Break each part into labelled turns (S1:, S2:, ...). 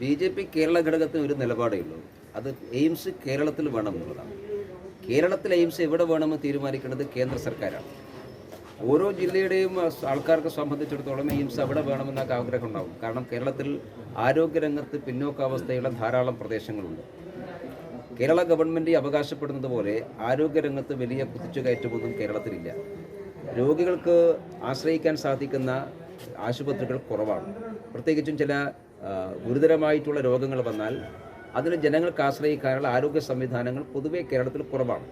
S1: B J P Kerala ഘടകത്തിന് ഒരു നിലപാടേ ഉള്ളൂ. അത് എയിംസ് കേരളത്തിൽ വേണം എന്നുള്ളതാണ്. കേരളത്തിൽ എയിംസ് എവിടെ വേണമെന്ന് തീരുമാനിക്കേണ്ടത് കേന്ദ്ര സർക്കാരാണ്. ഓരോ ജില്ലയുടെയും ആൾക്കാർക്ക് സംബന്ധിച്ചിടത്തോളം എയിംസ് അവിടെ വേണമെന്നൊക്കെ ആഗ്രഹം ഉണ്ടാകും കാരണം കേരളത്തിൽ ആരോഗ്യരംഗത്ത് പിന്നോക്കാവസ്ഥയുള്ള ധാരാളം പ്രദേശങ്ങളുണ്ട്. കേരള ഗവൺമെന്റ് അവകാശപ്പെടുന്നത് പോലെ ആരോഗ്യരംഗത്ത് വലിയ കുതിച്ചുകയറ്റമൊന്നും കേരളത്തിലില്ല. രോഗികൾക്ക് ആശ്രയിക്കാൻ സാധിക്കുന്ന ആശുപത്രികൾ കുറവാണ്. പ്രത്യേകിച്ചും ചില ഗുരുതരമായിട്ടുള്ള രോഗങ്ങൾ വന്നാൽ അതിന് ജനങ്ങൾക്ക് ആശ്രയിക്കാനുള്ള ആരോഗ്യ സംവിധാനങ്ങൾ പൊതുവേ കേരളത്തിൽ കുറവാണ്.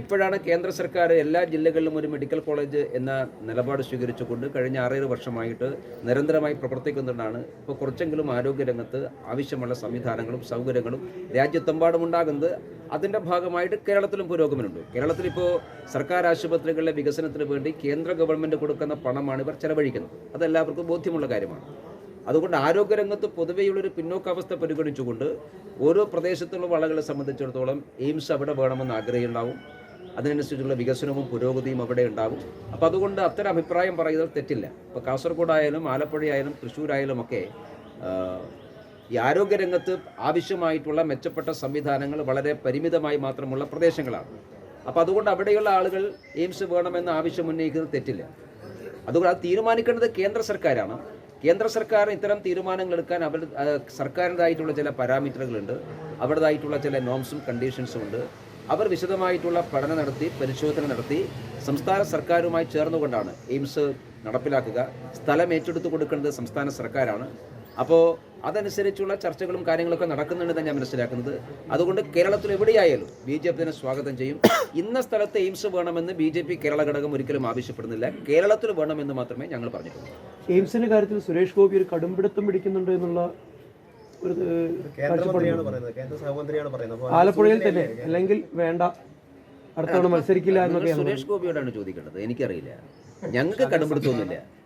S1: ഇപ്പോഴാണ് കേന്ദ്ര സർക്കാർ എല്ലാ ജില്ലകളിലും ഒരു മെഡിക്കൽ കോളേജ് എന്ന നിലപാട് സ്വീകരിച്ചുകൊണ്ട് കഴിഞ്ഞ ആറേഴ് വർഷമായിട്ട് നിരന്തരമായി പ്രവർത്തിക്കുന്നതാണ് ഇപ്പോൾ കുറച്ചെങ്കിലും ആരോഗ്യരംഗത്ത് ആവശ്യമുള്ള സംവിധാനങ്ങളും സൗകര്യങ്ങളും രാജ്യത്തെമ്പാടും ഉണ്ടാകുന്നത് അതിന്റെ ഭാഗമായിട്ട് കേരളത്തിലും പുരോഗമനമുണ്ട് കേരളത്തിൽ ഇപ്പോൾ സർക്കാർ ആശുപത്രികളിലെ വികസനത്തിന് വേണ്ടി കേന്ദ്ര ഗവൺമെന്റ് കൊടുക്കുന്ന പണമാണ് ഇവർ ചെലവഴിക്കുന്നത്. അതെല്ലാവർക്കും ബോധ്യമുള്ള കാര്യമാണ്. അതുകൊണ്ട് ആരോഗ്യരംഗത്ത് പൊതുവെയുള്ളൊരു പിന്നോക്കാവസ്ഥ പരിഗണിച്ചുകൊണ്ട് ഓരോ പ്രദേശത്തുള്ള വളകളെ സംബന്ധിച്ചിടത്തോളം എയിംസ് അവിടെ വേണമെന്ന് ആഗ്രഹമുണ്ടാവും. അതിനനുസരിച്ചുള്ള വികസനവും പുരോഗതിയും അവിടെ ഉണ്ടാവും. അപ്പോൾ അതുകൊണ്ട് അത്തരം അഭിപ്രായം പറയുന്നത് തെറ്റില്ല. ഇപ്പോൾ കാസർഗോഡായാലും ആലപ്പുഴയായാലും തൃശ്ശൂരായാലും ഒക്കെ ഈ ആരോഗ്യരംഗത്ത് ആവശ്യമായിട്ടുള്ള മെച്ചപ്പെട്ട സംവിധാനങ്ങൾ വളരെ പരിമിതമായി മാത്രമുള്ള പ്രദേശങ്ങളാണ്. അപ്പോൾ അതുകൊണ്ട് അവിടെയുള്ള ആളുകൾ എയിംസ് വേണമെന്ന് ആവശ്യം ഉന്നയിക്കുന്നത് തെറ്റില്ല. അതുകൊണ്ട് അത് തീരുമാനിക്കേണ്ടത് കേന്ദ്ര സർക്കാരാണ്. കേന്ദ്ര സർക്കാർ ഇത്തരം തീരുമാനങ്ങൾ എടുക്കാൻ അവർ സർക്കാരിന്റെതായിട്ടുള്ള ചില പാരാമീറ്ററുകളുണ്ട്. അവരുടേതായിട്ടുള്ള ചില നോംസും കണ്ടീഷൻസും ഉണ്ട്. അവർ വിശദമായിട്ടുള്ള പഠനം നടത്തി പരിശോധന നടത്തി സംസ്ഥാന സർക്കാരുമായി ചേർന്നുകൊണ്ടാണ് എയിംസ് നടപ്പിലാക്കുക. സ്ഥലം ഏറ്റെടുത്തു കൊടുക്കേണ്ടത് സംസ്ഥാന സർക്കാരാണ്. അപ്പോൾ അതനുസരിച്ചുള്ള ചർച്ചകളും കാര്യങ്ങളൊക്കെ നടക്കുന്നുണ്ടെന്ന് ഞാൻ മനസ്സിലാക്കുന്നത്. അതുകൊണ്ട് കേരളത്തിൽ എവിടെയായാലും ബി ജെ പി സ്വാഗതം ചെയ്യും. ഇന്ന സ്ഥലത്ത് എയിംസ് വേണമെന്ന് ബി ജെ പി കേരള ഘടകം ഒരിക്കലും ആവശ്യപ്പെടുന്നില്ല. കേരളത്തിൽ വേണമെന്ന് മാത്രമേ ഞങ്ങൾ പറഞ്ഞിട്ടുള്ളൂ.
S2: എയിംസിന്റെ കാര്യത്തിൽ സുരേഷ് ഗോപി ഒരു കടുംപിടുത്തം പിടിക്കുന്നുണ്ട് എന്നുള്ള ഒരു
S3: കേന്ദ്രമന്ത്രിയാണ് പറയുന്നത്. കേന്ദ്ര സഹമന്ത്രിയാണ് പറയുന്നത്.
S2: ആലപ്പുഴയിൽ തന്നെ. അല്ലെങ്കിൽ വേണ്ട. അടുത്തവണ മത്സരിക്കില്ല
S1: എന്നൊക്കെ
S2: എന്നൊക്കെയാണ്
S1: സുരേഷ് ഗോപിയോടാണ് ചോദിക്കേണ്ടത്. എനിക്കറിയില്ല. ഞങ്ങൾക്ക് കടുംപിടുത്തമൊന്നുമില്ല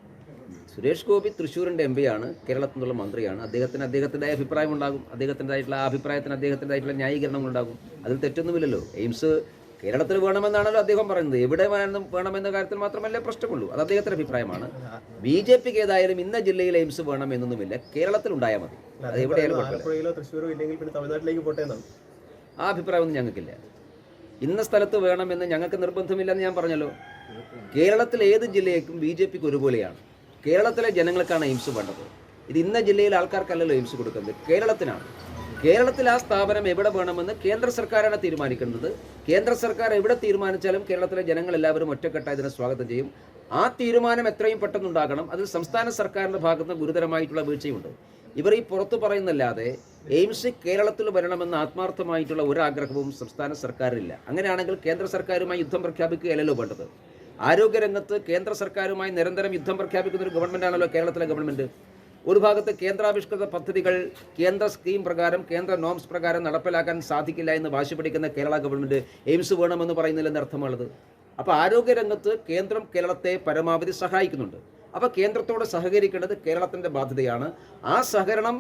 S1: സുരേഷ് ഗോപി തൃശ്ശൂരിന്റെ എം ആണ് കേരളത്തിൽ നിന്നുള്ള മന്ത്രിയാണ്. അദ്ദേഹത്തിന് അദ്ദേഹത്തിന്റെ അഭിപ്രായം ഉണ്ടാകും. അദ്ദേഹത്തിന്റെതായിട്ടുള്ള അഭിപ്രായത്തിന് അദ്ദേഹത്തിന്റെതായിട്ടുള്ള ന്യായീകരണങ്ങൾ ഉണ്ടാകും. അതിൽ തെറ്റൊന്നുമില്ലല്ലോ. എയിംസ് കേരളത്തിൽ വേണമെന്നാണല്ലോ അദ്ദേഹം പറയുന്നത്. എവിടെ വേണം വേണമെന്ന കാര്യത്തിൽ മാത്രമല്ലേ പ്രശ്നമുള്ളൂ. അത് അദ്ദേഹത്തിന്റെ അഭിപ്രായമാണ്. ബി ജെ പിക്ക് ഏതായാലും ഇന്ന ജില്ലയിൽ എയിംസ് വേണം എന്നൊന്നുമില്ല കേരളത്തിൽ ഉണ്ടായാൽ മതി. അത് എവിടെയായാലും ആ അഭിപ്രായമൊന്നും ഞങ്ങൾക്കില്ല. ഇന്ന സ്ഥലത്ത് വേണമെന്ന് ഞങ്ങൾക്ക് നിർബന്ധമില്ലെന്ന് ഞാൻ പറഞ്ഞല്ലോ. കേരളത്തിൽ ഏത് ജില്ലയ്ക്കും ബി ജെ പിക്ക് ഒരുപോലെയാണ്. കേരളത്തിലെ ജനങ്ങൾക്കാണ് എയിംസ് വേണ്ടത്. ഇത് ഇന്ന ജില്ലയിലെ ആൾക്കാർക്കല്ലല്ലോ എയിംസ് കൊടുക്കുന്നത്. കേരളത്തിനാണ്. കേരളത്തിൽ ആ സ്ഥാപനം എവിടെ വേണമെന്ന് കേന്ദ്ര സർക്കാരാണ് തീരുമാനിക്കുന്നത്. കേന്ദ്ര സർക്കാർ എവിടെ തീരുമാനിച്ചാലും കേരളത്തിലെ ജനങ്ങൾ എല്ലാവരും ഒറ്റക്കെട്ടായി ഇതിനെ സ്വാഗതം ചെയ്യും. ആ തീരുമാനം എത്രയും പെട്ടെന്നുണ്ടാകണം. അതിൽ സംസ്ഥാന സർക്കാരിന്റെ ഭാഗത്ത് ഗുരുതരമായിട്ടുള്ള വീഴ്ചയുണ്ട്. ഇവർ ഈ പുറത്തു പറയുന്നല്ലാതെ എയിംസ് കേരളത്തിൽ വരണമെന്ന് ആത്മാർത്ഥമായിട്ടുള്ള ഒരാഗ്രഹവും സംസ്ഥാന സർക്കാരില്ല അങ്ങനെയാണെങ്കിൽ കേന്ദ്ര സർക്കാരുമായി യുദ്ധം പ്രഖ്യാപിക്കുകയല്ലല്ലോ വേണ്ടത്. ആരോഗ്യരംഗത്ത് കേന്ദ്ര സർക്കാരുമായി നിരന്തരം യുദ്ധം പ്രഖ്യാപിക്കുന്ന ഒരു ഗവൺമെന്റാണല്ലോ കേരളത്തിലെ ഗവൺമെന്റ് ഒരു ഭാഗത്ത് കേന്ദ്രാവിഷ്കൃത പദ്ധതികൾ കേന്ദ്ര സ്കീം പ്രകാരം കേന്ദ്ര നോംസ് പ്രകാരം നടപ്പിലാക്കാൻ സാധിക്കില്ല എന്ന് വാശി പിടിക്കുന്ന കേരള ഗവൺമെന്റ് എയിംസ് വേണമെന്ന് പറയുന്നില്ലെന്ന് അർത്ഥമുള്ളത്? അപ്പോൾ ആരോഗ്യരംഗത്ത് കേന്ദ്രം കേരളത്തെ പരമാവധി സഹായിക്കുന്നുണ്ട്. അപ്പോൾ കേന്ദ്രത്തോട് സഹകരിക്കേണ്ടത് കേരളത്തിന്റെ ബാധ്യതയാണ്. ആ സഹകരണം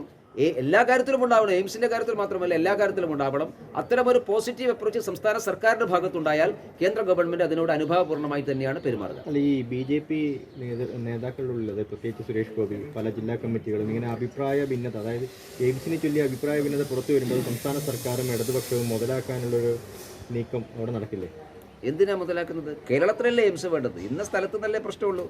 S1: എല്ലാ കാര്യത്തിലും ഉണ്ടാവണം. എയിംസിന്റെ കാര്യത്തിൽ മാത്രമല്ല എല്ലാ കാര്യത്തിലും ഉണ്ടാവണം. അത്തരമൊരു പോസിറ്റീവ് അപ്രോച്ച് സംസ്ഥാന സർക്കാരിന്റെ ഭാഗത്തുണ്ടായാൽ കേന്ദ്ര ഗവൺമെന്റ് അതിനോട് അനുഭാവപൂർണമായി തന്നെയാണ് പെരുമാറുക.
S4: അല്ല ഈ ബി ജെ പി നേതാക്കളിലുള്ളത് പ്രത്യേകിച്ച് സുരേഷ് ഗോപി പല ജില്ലാ കമ്മിറ്റികളും ഇങ്ങനെ അഭിപ്രായ ഭിന്നത അതായത് എയിംസിനെ ചൊല്ലി അഭിപ്രായ ഭിന്നത പുറത്തു വരുമ്പോൾ സംസ്ഥാന സർക്കാരും ഇടതുപക്ഷവും മുതലാക്കാനുള്ളൊരു നീക്കം അവിടെ നടക്കില്ലേ?
S1: എന്തിനാ മുതലാക്കുന്നത്? കേരളത്തിലല്ലേ എയിംസ് വേണ്ടത്? ഇന്ന സ്ഥലത്ത് നല്ല പ്രശ്നമുള്ളൂ.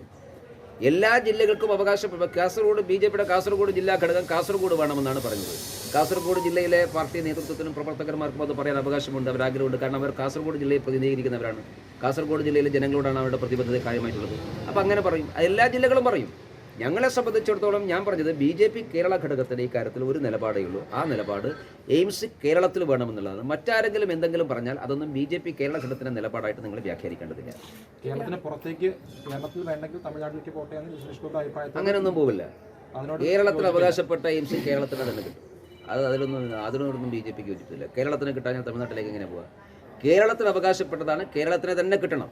S1: എല്ലാ ജില്ലകൾക്കും അവകാശം. കാസർഗോഡ് ബി ജെ പിയുടെ കാസർഗോഡ് ജില്ലാ ഘടകം കാസർഗോഡ് വേണമെന്നാണ് പറഞ്ഞത്. കാസർഗോഡ് ജില്ലയിലെ പാർട്ടി നേതൃത്വത്തിനും പ്രവർത്തകന്മാർക്കും അത് പറയാൻ അവകാശമുണ്ട് അവർ ആഗ്രഹമുണ്ട് കാരണം അവർ കാസർഗോഡ് ജില്ലയെ പ്രതിനിധീകരിക്കുന്നവരാണ്. കാസർഗോഡ് ജില്ലയിലെ ജനങ്ങളോടാണ് അവരുടെ പ്രതിബദ്ധത കാര്യമായിട്ടുള്ളത് അപ്പോൾ അങ്ങനെ പറയും. എല്ലാ ജില്ലകളും പറയും. ഞങ്ങളെ സംബന്ധിച്ചിടത്തോളം ഞാൻ പറഞ്ഞത് ബി ജെ പി കേരള ഘടകത്തിന്റെ ഈ കാര്യത്തിൽ ഒരു നിലപാടേ ഉള്ളൂ. ആ നിലപാട് എയിംസ് കേരളത്തിൽ വേണമെന്നുള്ളതാണ്. മറ്റാരെങ്കിലും എന്തെങ്കിലും പറഞ്ഞാൽ അതൊന്നും ബി ജെ പി കേരള ഘടകത്തിന്റെ നിലപാടായിട്ട് നിങ്ങൾ വ്യാഖ്യാനിക്കേണ്ടതില്ല.
S5: കേരളത്തിന് പുറത്തേക്ക് കേരളത്തിൽ വേണ്ടെങ്കിൽ തമിഴ്നാട്ടിലേക്ക് പോട്ടെ
S1: അങ്ങനെയൊന്നും പോവില്ല. കേരളത്തിൽ അവകാശപ്പെട്ട എയിംസ് കേരളത്തിന് തന്നെ കിട്ടും. അത് അതിലൊന്നും അതിനോടൊന്നും ബി ജെ പിക്ക് യോജിപ്പില്ല. കേരളത്തിന് കിട്ടാൻ തമിഴ്നാട്ടിലേക്ക് എങ്ങനെ പോവാ? കേരളത്തിന് അവകാശപ്പെട്ടതാണ് കേരളത്തിന് തന്നെ കിട്ടണം.